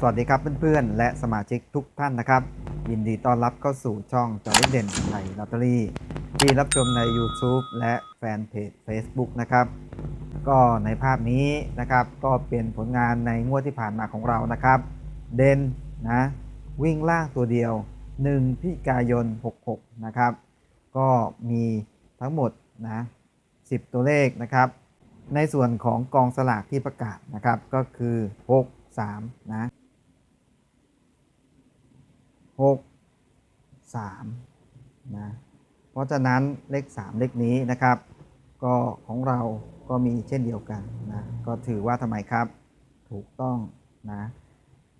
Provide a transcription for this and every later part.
สวัสดีครับเพื่อนๆ และสมาชิกทุกท่านนะครับ ยินดีต้อนรับเข้าสู่ช่องจอร์เด่นไทยลอตเตอรี่ ที่รับชมใน YouTube และแฟนเพจ Facebook นะครับ ก็ในภาพนี้นะครับ ก็เป็นผลงานในงวดที่ผ่านมาของเรานะครับ เด่นนะวิ่งล่างตัวเดียว 1พิกายน 66 นะครับ ก็มีทั้งหมดนะ10 ตัวเลขนะครับ ในส่วนของกองสลากที่ประกาศนะครับก็คือ 6 3 นะ 6 3นะเพราะฉะนั้นเลข 3 เลขนี้นะครับ ก็ของเราก็มีเช่นเดียวกันนะก็ถือว่าทำไมครับถูกต้องนะ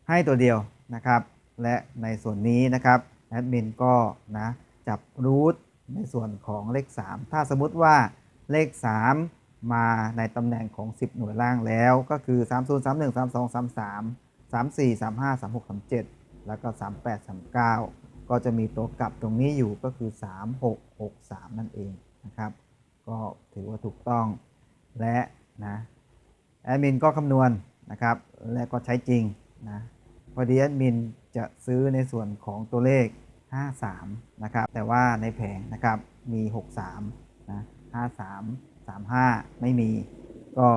ให้ตัวเดียวนะครับ และในส่วนนี้นะครับแอดมินก็นะจับรูทในส่วนของเลข 3 ถ้าสมมติว่าเลข 3 มาในตำแหน่งของ 10 หน่วยล่างแล้ว ก็คือ 3 0 3 1 3 2 3 3 3 4 3 5 3 6 3 7 แล้วก็ 38 39 ก็จะมีตัวกลับตรงนี้อยู่ก็คือ 3 6 6 3 นั่นเองนะครับ ก็ถือว่าถูกต้องและนะแอดมินก็คำนวณนะครับ และก็ใช้จริงนะพอดีแอดมินจะซื้อในส่วนของตัวเลข 53 นะครับ แต่ว่าในแผงนะครับมี 63 นะ 53 35 ไม่มีก็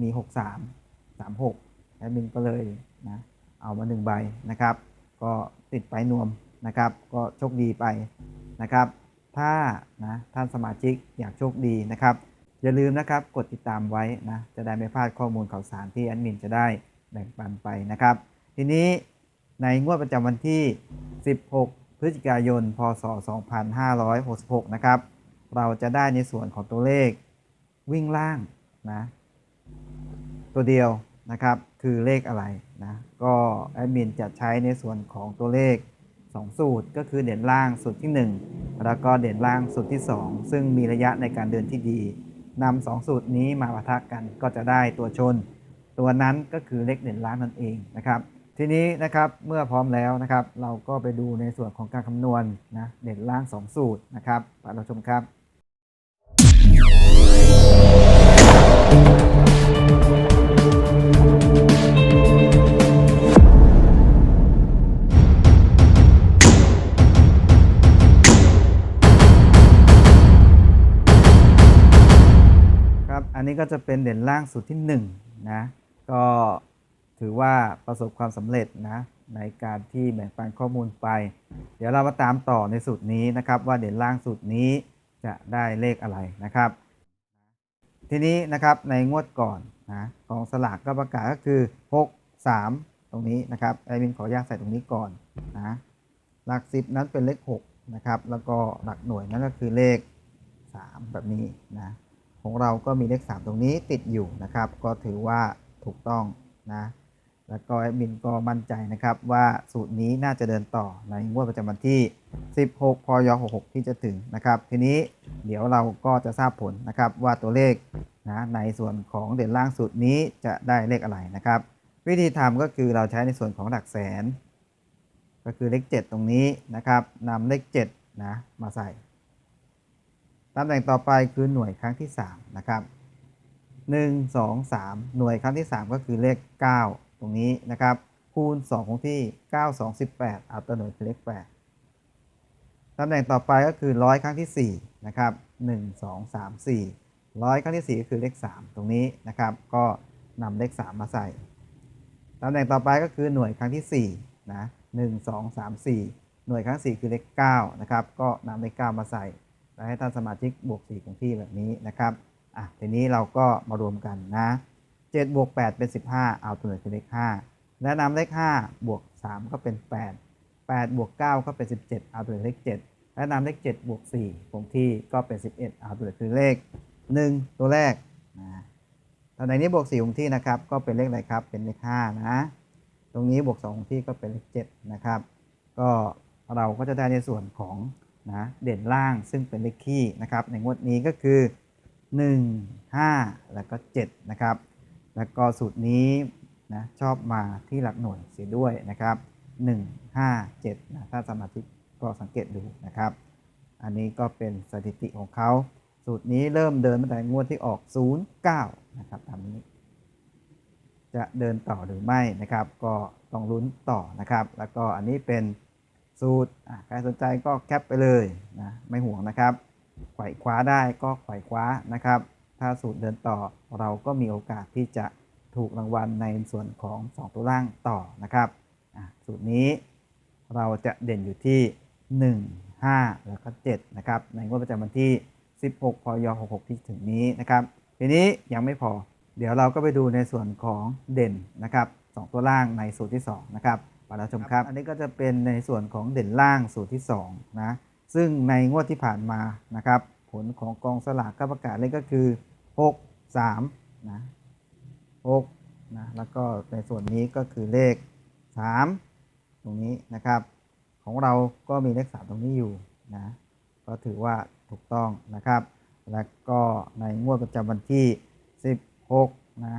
มี 63 36แอดมินก็เลยนะเอามา1ใบนะครับ ก็ติดไปนวมนะครับ ก็โชคดีไปนะครับ ถ้านะท่านสมาชิกอยากโชคดีนะครับ อย่าลืมนะครับกดติดตามไว้นะจะได้ไม่พลาดข้อมูลข่าวสารที่แอดมินจะได้แบ่งปันไปนะครับ ทีนี้ในงวดประจำวันที่ 16 พฤศจิกายน พศ 2566 นะครับ เราจะได้ในส่วนของตัวเลขวิ่งล่างนะ ตัวเดียวนะครับ คือเลขอะไรนะก็แอดมินจะใช้ในส่วนของตัวเลข 2 สูตร ก็คือเด่นล่างสูตรที่ 1 แล้วก็เด่นล่างสูตรที่ 2 ซึ่งมีระยะในการเดินที่ดีนำสองสูตรนี้มาปะทะกันก็จะได้ตัวชน ตัวนั้นก็คือเลขเด่นล่างนั่นเองนะครับทีนี้นะครับเมื่อพร้อมแล้วนะครับ เราก็ไปดูในส่วนของการคำนวณนะเด่นล่าง 2 สูตรนะครับไปเราชมครับ นี้ก็จะเป็นเด่นล่างสุดที่1นงนะก็ถือว่าประสบความสำเร็จนะในการที่แบ่งปันข้อมูลไป เดี๋ยวเรามาตามต่อในสูตรนี้นะครับ ว่าเด่นล่างสูตรนี้จะได้เลขอะไรนะครับ ทีนี้นะครับในงวดก่อนนะของสลากก็ประกาศก็คือ 6 3 ตรงนี้นะครับไอวินขออนุญาตใส่ตรงนี้ก่อนนะหลักสิบนั้นเป็นเลข6นะครับแล้วก็หลักหน่วยนั่นก็คือเลข 3 แบบนี้นะ ของเราก็มีเลข 3 ตรงนี้ติดอยู่นะครับ ก็ถือว่าถูกต้องนะ แล้วก็แอดมินก็มั่นใจนะครับว่าสูตรนี้น่าจะเดินต่อในงวดประจำวันที่ 16 พย 66 ที่จะถึงนะครับ ทีนี้เดี๋ยวเราก็จะทราบผลนะครับว่าตัวเลขนะในส่วนของเด่นล่างสูตรนี้จะได้เลขอะไรนะครับ วิธีทำก็คือเราใช้ในส่วนของหลักแสน ก็คือเลข 7 ตรงนี้นะครับนำเลข7นะมาใส่ ตำแหน่งต่อไปคือหน่วยครั้งที่3นะครับ1 2 3 หน่วยครั้งที่ 3 ก็คือเลข 9 ตรงนี้นะครับ คูณ2ของที่ 9 2 18 เอาตัวหน่วยคือเลข 8 ตำแหน่งต่อไปก็คือร้อยครั้งที่4นะครับ 1 2 3 4 ร้อยครั้งที่ 4 ก็คือเลข 3 ตรงนี้นะครับ ก็นำเลข 3 มาใส่ ตำแหน่งต่อไปก็คือหน่วยครั้งที่4นะ 1 2 3 4 หน่วยครั้ง 4 คือเลข 9 นะครับ ก็นำเลข 9 มาใส่ และให้ท่านสมาชิกบวก 4 ของที่แบบนี้นะครับอะทีนี้เราก็มารวมกันนะ7บวก8เป็น 15 เอาตัวหน่วยคือเลข5และนำเลข5บวก 3 ก็เป็น 8 8บวก9ก็เป็น 17 เอาตัวหน่วยเลข 7 และนำเลข 7 บวก 4 คงที่ก็เป็น 11 เอาตัวหน่วยคือเลข 1 ตัวแรกนะตำแหน่งนี้บวก 4 คงที่นะครับ ก็เป็นเลขอะไรครับ เป็นเลข 5 นะ ตรงนี้บวก 2 คงที่ก็เป็นเลข 7 นะครับ ก็เราก็จะได้ในส่วนของ นะเด่นล่างซึ่งเป็นเลขคี่นะครับในงวดนี้ก็คือ 1 5 แล้วก็7นะครับแล้วก็สูตรนี้นะชอบมาที่หลักหน่วยเสียด้วยนะครับ 1 5 7นะถ้าสมาชิกก็สังเกตดูนะครับ อันนี้ก็เป็นสถิติของเขา สูตรนี้เริ่มเดินตั้งแต่งวดที่ออก 09 นะครับตามนี้ จะเดินต่อหรือไม่นะครับ ก็ต้องลุ้นต่อนะครับ แล้วก็อันนี้เป็น สูตรใครสนใจก็แคปไปเลยนะไม่ห่วงนะครับไขว่คว้าได้ก็ไขว่คว้านะครับ ถ้าสูตรเดินต่อเราก็มีโอกาสที่จะถูกรางวัลในส่วนของ 2 ตัวล่างต่อนะครับสูตรนี้เราจะเด่นอยู่ที่ 1 5 แล้วก็7นะครับในงวดประจำวันที่ 16 พย 66 ที่ถึงนี้นะครับ ทีนี้ยังไม่พอ เดี๋ยวเราก็ไปดูในส่วนของเด่นนะครับสองตัวล่างในสูตรที่ 2 นะครับ มาแล้วชมครับ อันนี้ก็จะเป็นในส่วนของเด่นล่างสูตรที่2นะซึ่งในงวดที่ผ่านมานะครับผลของกองสลากก็ประกาศเลขก็คือ 6 3นะ6นะแล้วก็ในส่วนนี้ก็คือเลข 3 ตรงนี้นะครับ ของเราก็มีเลข 3 ตรงนี้อยู่นะก็ถือว่าถูกต้องนะครับ แล้วก็ในงวดประจำวันที่ 16นะ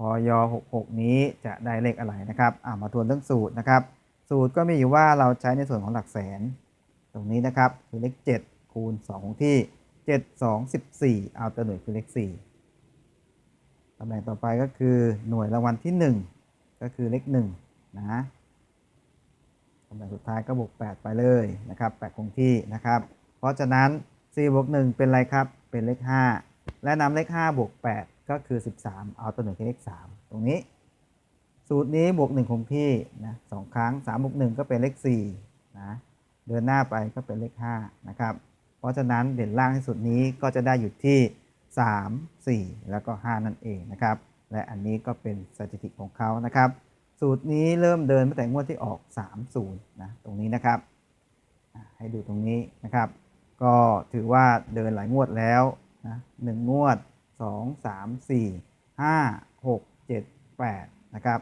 พย66 นี้จะได้เลขอะไรนะครับอ่ามาทวนเรื่องสูตรนะครับ สูตรก็มีอยู่ว่าเราใช้ในส่วนของหลักแสน ตรงนี้นะครับคือเลข 7 คูณ2ของที่ 7 2 14 เอาตัวหน่วยคือเลข 4ตำแหน่งต่อไปก็คือหน่วยรางวัลที่ 1 ก็คือเลข1นะตำแหน่งสุดท้ายก็บวก 8 ไปเลยนะครับ8คงที่นะครับ เพราะฉะนั้น4บวก1เป็นอะไรครับ เป็นเลข 5 และนำเลข 5 บวก 8 ก็คือ 13 เอาตัวหนึ่งคือเลข3ตรงนี้ สูตรนี้บวก1คงที่นะสองครั้ง3บวก1ก็เป็นเลข4นะเดินหน้าไปก็เป็นเลข5นะครับเพราะฉะนั้นเด่นล่างที่สุดนี้ก็จะได้อยู่ที่ 3 4 แล้วก็ 5 นั่นเองนะครับ และอันนี้ก็เป็นสถิติของเขานะครับ สูตรนี้เริ่มเดินตั้งแต่งวดที่ออก 30นะตรงนี้นะครับ ให้ดูตรงนี้นะครับ ก็ถือว่าเดินหลายงวดแล้วนะหงวด นึ่งงวด2 3 4 5 6 7 8นะครับ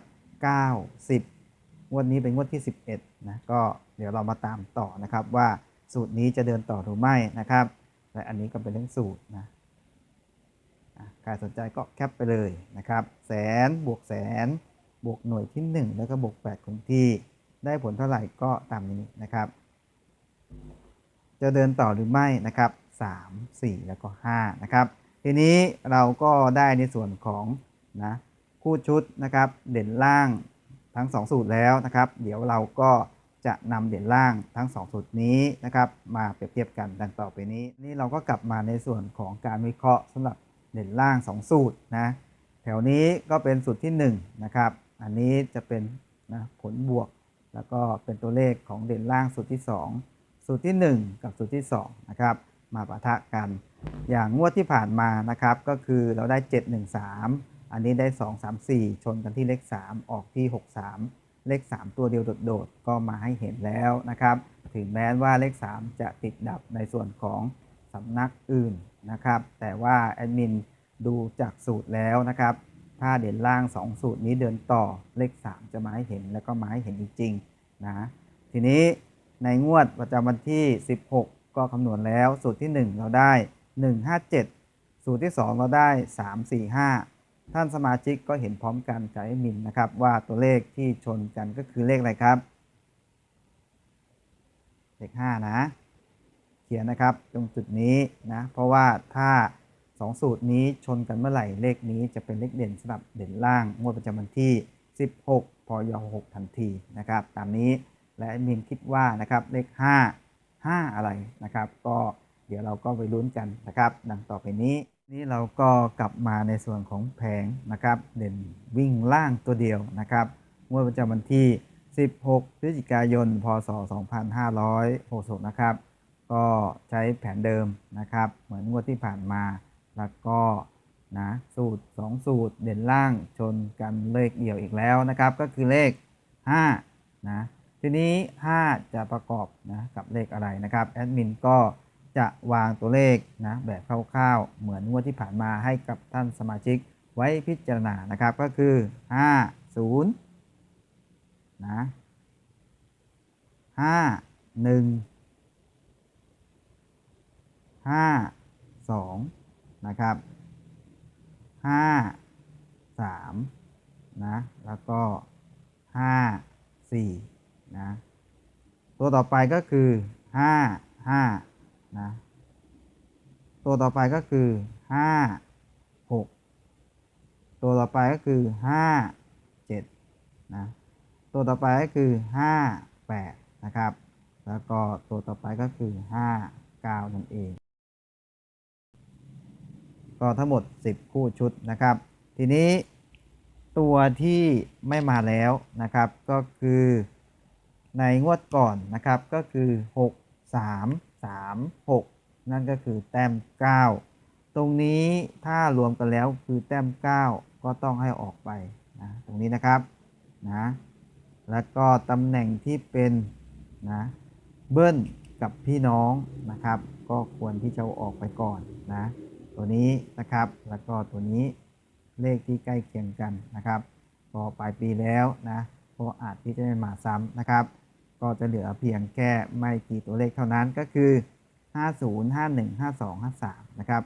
9 10งวดนี้เป็นงวดที่11นะก็เดี๋ยวเรามาตามต่อนะครับว่าสูตรนี้จะเดินต่อหรือไม่นะครับและอันนี้ก็เป็นเรื่องสูตรนะอะใครสนใจก็แคปไปเลยนะครับ แสนบวกแสน บวกหน่วยที่ 1 แล้วก็บวก8คงที่ ได้ผลเท่าไหร่ก็ตามนี้นะครับ จะเดินต่อหรือไม่นะครับ 3 4 แล้วก็5นะครับ ทีนี้เราก็ได้ในส่วนของนะคู่ชุดนะครับเด่นล่างทั้ง 2 สูตรแล้วนะครับ เดี๋ยวเราก็จะนำเด่นล่างทั้ง 2 สูตรนี้นะครับมาเปรียบเทียบกันดังต่อไปนี้ นี่เราก็กลับมาในส่วนของการวิเคราะห์สำหรับเด่นล่าง 2 สูตรนะแถวนี้ก็เป็นสูตรที่1นะครับอันนี้จะเป็นนะผลบวก แล้วก็เป็นตัวเลขของเด่นล่างสูตรที่ 2 สูตรที่ 1 กับสูตรที่2นะครับมาปะทะกัน อย่างงวดที่ผ่านมานะครับ ก็คือเราได้ 7 1 3 อันนี้ได้ 2 3 4 ชนกันที่เลข 3 ออกที่ 6 3 เลข 3 ตัวเดียวโดดๆ ก็มาให้เห็นแล้วนะครับ ถึงแม้ว่าเลข 3 จะติดดับในส่วนของสำนักอื่นนะครับ แต่ว่าแอดมินดูจากสูตรแล้วนะครับ ถ้าเด่นล่าง 2 สูตรนี้เดินต่อเลข 3 จะมาให้เห็นแล้วก็มาให้เห็นจริงๆนะ ทีนี้ในงวดประจำวันที่ 16 ก็คำนวณแล้วสูตรที่ 1 เราได้ 157 สูตรที่ 2 เราได้ 345 ท่านสมาชิกก็เห็นพร้อมกันกับแอดมินนะครับ ว่าตัวเลขที่ชนกันก็คือเลขอะไรครับ เลข 5 นะ เขียนนะครับตรงจุดนี้นะ เพราะว่าถ้า 2 สูตรนี้ชนกันเมื่อไหร่เลขนี้จะเป็นเลขเด่นสำหรับเด่นล่างงวดประจำวันที่ 16พย6ทันทีนะครับ ตามนี้และมินคิดว่านะครับเลข 5 5 อะไรนะครับ ก็ เดี๋ยวเราก็ไปลุ้นกันนะครับ ดังต่อไปนี้ นี่เราก็กลับมาในส่วนของแผงนะครับ เด่นวิ่งล่างตัวเดียวนะครับงวดประจำวันที่ 16 พฤศจิกายน พศ 2566นะครับ ก็ใช้แผนเดิมนะครับ เหมือนงวดที่ผ่านมา แล้วก็นะสูตร 2 สูตรเด่นล่างชนกันเลขเดี่ยวอีกแล้วนะครับ ก็คือเลข 5 นะ ทีนี้ 5 จะประกอบนะกับเลขอะไรนะครับ แอดมินก็ จะวางตัวเลขนะแบบคร่าวๆ เหมือนงวดที่ผ่านมาให้กับท่านสมาชิกไว้พิจารณานะครับก็คือ 5 0นะ5 1ห้าสองนะครับห้าสามนะแล้วก็ห้าสี่นะตัวต่อไปก็คือห้าห้า นะตัวต่อไปก็คือห้าหกตัวต่อไปก็คือห้านะตัวต่อไปก็คือ5 8นะครับ แล้วก็ตัวต่อไปก็คือ5 9นั่นเอง ก็ทั้งหมด 10 คู่ชุดนะครับ ทีนี้ตัวที่ไม่มาแล้วนะครับก็คือในงวดก่อนนะครับก็คือ 6 3 3 6 นั่นก็คือแต้ม 9 ตรงนี้ถ้ารวมกันแล้วคือแต้ม 9 ก็ต้องให้ออกไปนะตรงนี้นะครับนะแล้วก็ตำแหน่งที่เป็นนะเบิ้ลกับพี่น้องนะครับ ก็ควรที่จะอาออกไปก่อนนะตัวนี้นะครับแล้วก็ตัวนี้เลขที่ใกล้เคียงกันนะครับก็ปลายปีแล้วนะก็อาจที่จะไม่มาซ้ำนะครับ ก็จะเหลือเพียงแค่ไม่กี่ตัวเลขเท่านั้นก็คือ 50 51 52 53 นะครับ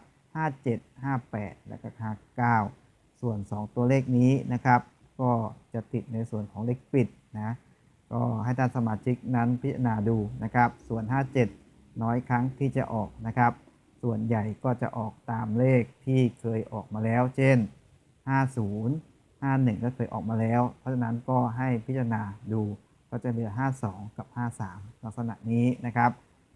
57 58 แล้วก็ 59 ส่วน 2 ตัวเลขนี้นะครับ ก็จะติดในส่วนของเลขปิดนะก็ให้ท่านสมาชิกนั้นพิจารณาดูนะครับ ส่วน 57 น้อยครั้งที่จะออกนะครับ ส่วนใหญ่ก็จะออกตามเลขที่เคยออกมาแล้ว เช่น 50 51 ก็เคยออกมาแล้ว เพราะฉะนั้นก็ให้พิจารณาดู ก็จะเหลือ 52 กับ 53 ลักษณะนี้นะครับ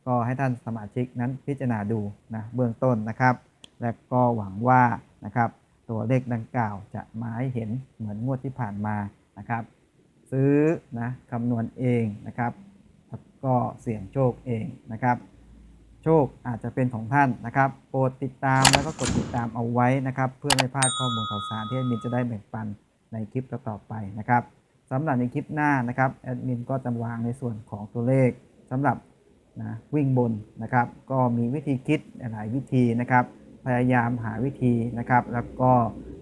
ก็ให้ท่านสมาชิกนั้นพิจารณาดูนะเบื้องต้นนะครับ และก็หวังว่านะครับตัวเลขดังกล่าวจะมาให้เห็นเหมือนงวดที่ผ่านมานะครับ ซื้อนะคำนวณเองนะครับแล้วก็เสี่ยงโชคเองนะครับ โชคอาจจะเป็นของท่านนะครับ โปรดติดตามแล้วก็กดติดตามเอาไว้นะครับ เพื่อไม่พลาดข้อมูลข่าวสารที่มินจะได้แบ่งปันในคลิปต่อๆไปนะครับ สำหรับในคลิปหน้านะครับแอดมินก็จะวางในส่วนของตัวเลขสำหรับนะวิ่งบนนะครับ ก็มีวิธีคิดหลายวิธีนะครับ พยายามหาวิธีนะครับ แล้วก็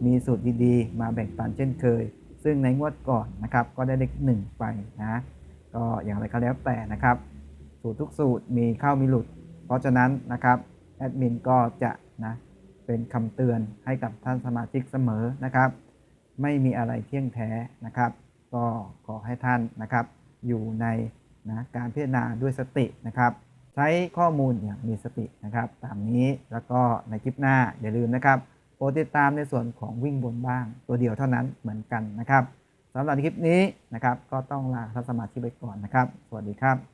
มีสูตรดีๆ มาแบ่งปันเช่นเคย ซึ่งในงวดก่อนนะครับก็ได้เลขหนึ่งไปนะก็อย่างไรก็แล้วแต่นะครับ สูตรทุกสูตรมีเข้ามีหลุด เพราะฉะนั้นนะครับแอดมินก็จะนะเป็นคำเตือนให้กับท่านสมาชิกเสมอนะครับ ไม่มีอะไรเที่ยงแท้นะครับ ก็ขอให้ท่านนะครับอยู่ในนะการพิจารณาด้วยสตินะครับ ใช้ข้อมูลอย่างมีสตินะครับ ตามนี้แล้วก็ในคลิปหน้าอย่าลืมนะครับโปรดติดตามในส่วนของวิ่งบนบ้าง ตัวเดียวเท่านั้นเหมือนกันนะครับสำหรับคลิปนี้นะครับก็ต้องลาท่านสมาชิกไปก่อนนะครับ สวัสดีครับ